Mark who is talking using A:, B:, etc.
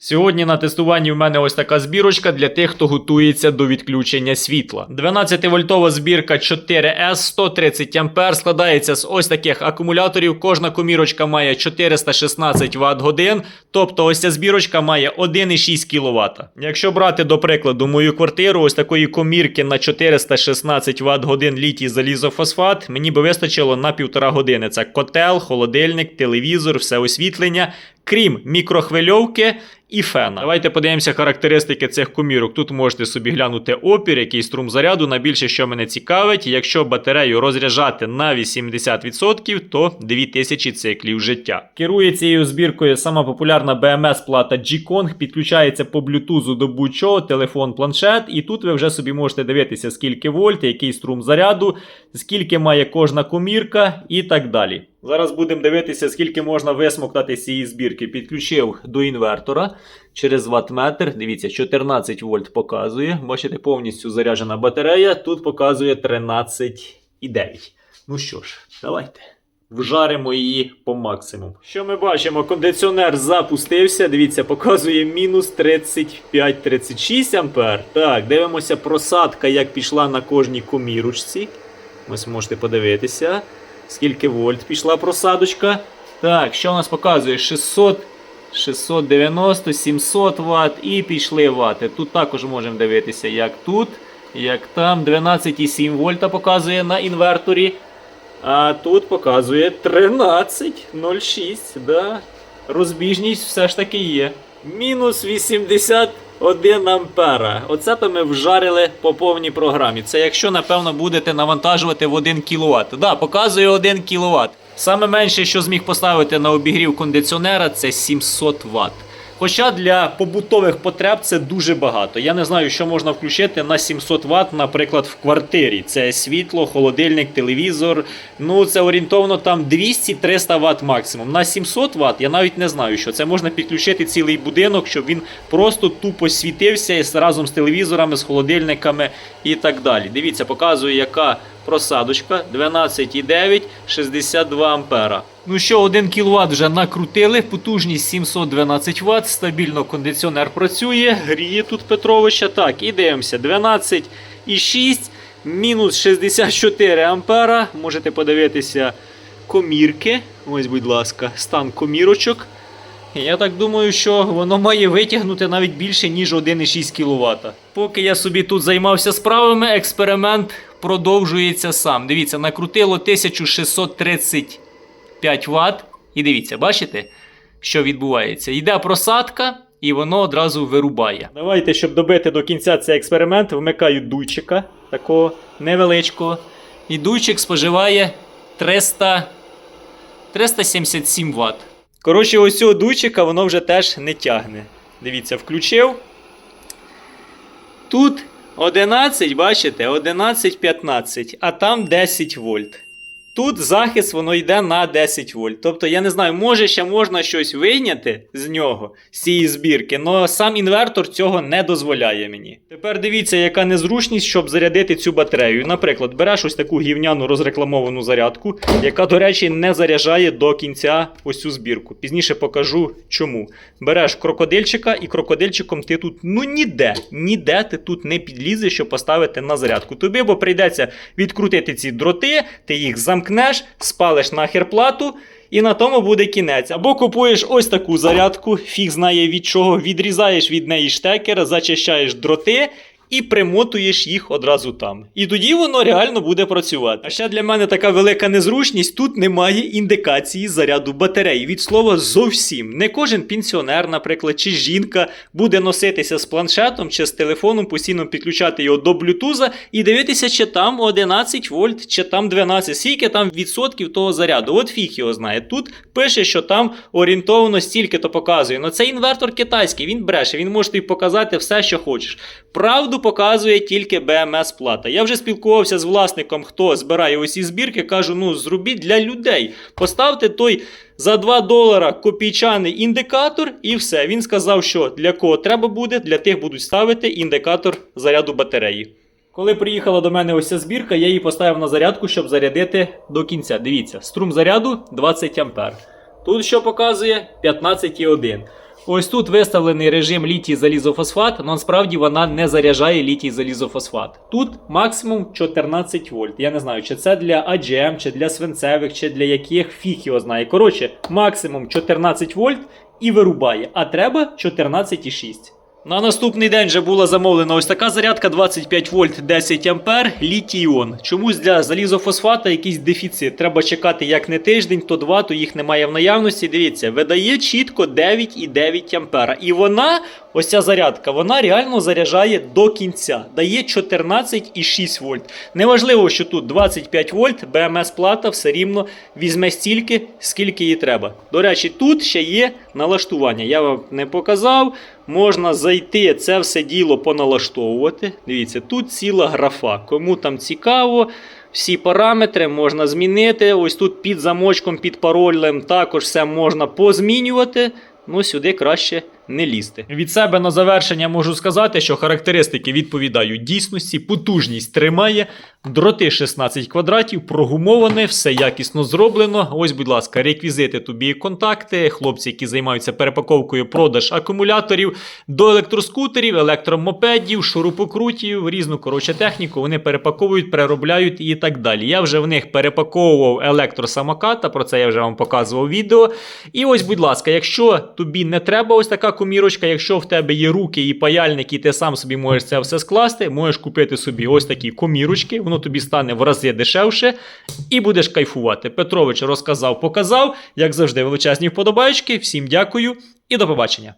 A: Сьогодні на тестуванні в мене ось така збірочка для тих, хто готується до відключення світла. 12-вольтова збірка 4S 130 А складається з ось таких акумуляторів. Кожна комірочка має 416 Вт годин, тобто ось ця збірочка має 1,6 кВт. Якщо брати до прикладу мою квартиру, ось такої комірки на 416 Вт годин літій залізофосфат, мені би вистачило на півтора години. Це котел, холодильник, телевізор, все освітлення, крім мікрохвильовки і фена. Давайте подивимося характеристики цих комірок. Тут можете собі глянути опір, який струм заряду. Найбільше, що мене цікавить, якщо батарею розряджати на 80%, то 2000 циклів життя. Керує цією збіркою сама популярна BMS плата G-Kong, підключається по блютузу до будь-чого, телефон, планшет, і тут ви вже собі можете дивитися, скільки вольт, який струм заряду, скільки має кожна комірка і так далі. Зараз будемо дивитися, скільки можна висмоктати з цієї збірки. Підключив до інвертора через ваттметр. Дивіться, 14 вольт показує. Бачите, повністю заряджена батарея. Тут показує 13,9. Ну що ж, давайте. Вжаримо її по максимуму. Що ми бачимо? Кондиціонер запустився. Дивіться, показує мінус 35-36 ампер. Так, дивимося просадка, як пішла на кожній комірочці. Ось можете подивитися. Скільки вольт пішла просадочка. Так, що у нас показує? 600, 690, 700 Вт і пішли вати. Тут також можемо дивитися, як тут, як там. 12,7 вольта показує на інверторі. А тут показує 13,06. Да. Розбіжність все ж таки є. Мінус 81 ампера. Оце то ми вжарили по повній програмі. Це якщо, напевно, будете навантажувати в 1 кВт. Да, показує 1 кВт. Саме менше, що зміг поставити на обігрів кондиціонера, це 700 Вт. Хоча для побутових потреб це дуже багато. Я не знаю, що можна включити на 700 Вт, наприклад, в квартирі. Це світло, холодильник, телевізор. Ну, це орієнтовно там 200-300 Вт максимум. На 700 Вт я навіть не знаю, що це можна підключити цілий будинок, щоб він просто тупо світився разом з телевізорами, з холодильниками і так далі. Дивіться, показує, яка просадочка 12,9, 62 ампера. Ну що, 1 кВт вже накрутили, потужність 712 Вт, стабільно кондиціонер працює, гріє тут Петровича. Так, і дивимося, 12,6, мінус 64 ампера. Можете подивитися комірки. Ось, будь ласка, стан комірочок. Я так думаю, що воно має витягнути навіть більше, ніж 1,6 кВт. Поки я собі тут займався справами, експеримент продовжується сам. Дивіться, накрутило 1635 Вт. І дивіться, бачите, що відбувається? Йде просадка, і воно одразу вирубає. Давайте, щоб добити до кінця цей експеримент, вмикаю дуйчика такого невеличкого. І дуйчик споживає 300, 377 Вт. Коротше, ось цього дуйчика воно вже теж не тягне. Дивіться, включив. Тут 11, бачите, 11-15, а там 10 вольт. Тут захист воно йде на 10 вольт. Тобто, я не знаю, може ще можна щось вийняти з нього, з цієї збірки, але сам інвертор цього не дозволяє мені. Тепер дивіться, яка незручність, щоб зарядити цю батарею. Наприклад, береш ось таку гівняну розрекламовану зарядку, яка, до речі, не заряджає до кінця ось цю збірку. Пізніше покажу чому. Береш крокодильчика, і крокодильчиком ти тут ну ніде, ніде ти тут не підлізеш, щоб поставити на зарядку. Тобі бо прийдеться відкрутити ці дроти, ти їх замкнеш, спалиш нахер плату. І на тому буде кінець. Або купуєш ось таку зарядку, фіг знає від чого, відрізаєш від неї штекер, зачищаєш дроти і примотуєш їх одразу там. І тоді воно реально буде працювати. А ще для мене така велика незручність: тут немає індикації заряду батареї. Від слова зовсім. Не кожен пенсіонер, наприклад, чи жінка буде носитися з планшетом чи з телефоном, постійно підключати його до блютуза і дивитися, чи там 11 вольт, чи там 12, скільки там відсотків того заряду. От фіг його знає. Тут пише, що там орієнтовно стільки то показує. Ну це інвертор китайський, він бреше, він може тобі показати все, що хочеш. Правду показує тільки BMS плата. Я вже спілкувався з власником, хто збирає усі збірки. Кажу, ну зробіть для людей. Поставте той за 2 долара копійчаний індикатор, і все. Він сказав, що для кого треба буде, для тих будуть ставити індикатор заряду батареї. Коли приїхала до мене ось ця збірка, я її поставив на зарядку, щоб зарядити до кінця. Дивіться, струм заряду 20 А. Тут що показує 15,1. Ось тут виставлений режим літій залізофосфат, але насправді вона не заряджає літій залізофосфат. Тут максимум 14 вольт. Я не знаю, чи це для АДЖМ, чи для свинцевих, чи для яких фіг його знає. Коротше, максимум 14 вольт і вирубає, а треба 14,6. На наступний день вже була замовлена ось така зарядка 25 вольт 10 ампер літій-іон. Чомусь для залізофосфата якийсь дефіцит. Треба чекати як не тиждень, то два, то їх немає в наявності. Дивіться, видає чітко 9,9 ампера. І вона, ось ця зарядка, вона реально заряджає до кінця. Дає 14,6 вольт. Неважливо, що тут 25 вольт, БМС плата все рівно візьме стільки, скільки їй треба. До речі, тут ще є налаштування. Я вам не показав. Можна зайти це все діло поналаштовувати. Дивіться, тут ціла графа. Кому там цікаво, всі параметри можна змінити. Ось тут під замочком, під паролем також все можна позмінювати. Ну, сюди краще не лізти. Від себе на завершення можу сказати, що характеристики відповідають дійсності, потужність тримає, дроти 16 квадратів, прогумоване, все якісно зроблено. Ось, будь ласка, реквізити тобі контакти, хлопці, які займаються перепаковкою продаж акумуляторів до електроскутерів, електромопедів, шурупокрутів, різну коротше техніку. Вони перепаковують, переробляють і так далі. Я вже в них перепаковував електросамоката, про це я вже вам показував відео. І ось, будь ласка, якщо тобі не треба ось така комірочка, якщо в тебе є руки і паяльник, і ти сам собі можеш це все скласти, можеш купити собі ось такі комірочки, воно тобі стане в рази дешевше і будеш кайфувати. Петрович розказав, показав, як завжди, величезні вподобайки. Всім дякую і до побачення.